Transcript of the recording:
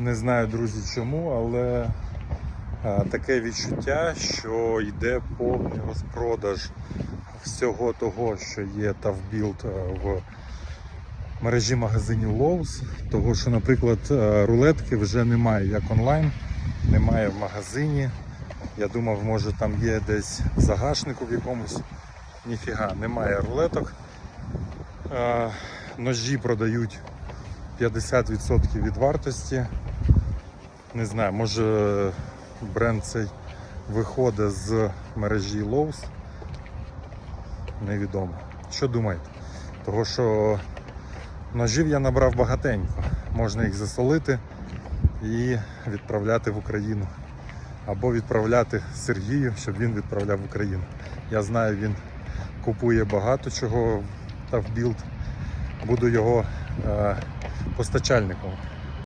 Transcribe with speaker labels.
Speaker 1: Не знаю, друзі, чому, але е, таке відчуття, що йде повний розпродаж всього того, що є Тавбілд в мережі магазинів Lowe's. Того, що, наприклад, е, рулетки вже немає як онлайн, немає в магазині. Я думав, може там є десь в загашнику в якомусь. Ніфіга, немає рулеток. Е, Ножі продають 50% від вартості. Не знаю, може бренд цей виходить з мережі Lowe's. Невідомо. Що думаєте? Того що ножів я набрав багатенько. Можна їх засолити і відправляти в Україну. Або відправляти Сергію, щоб він відправляв в Україну. Я знаю, він купує багато чого та в білд. Буду його е, постачальником.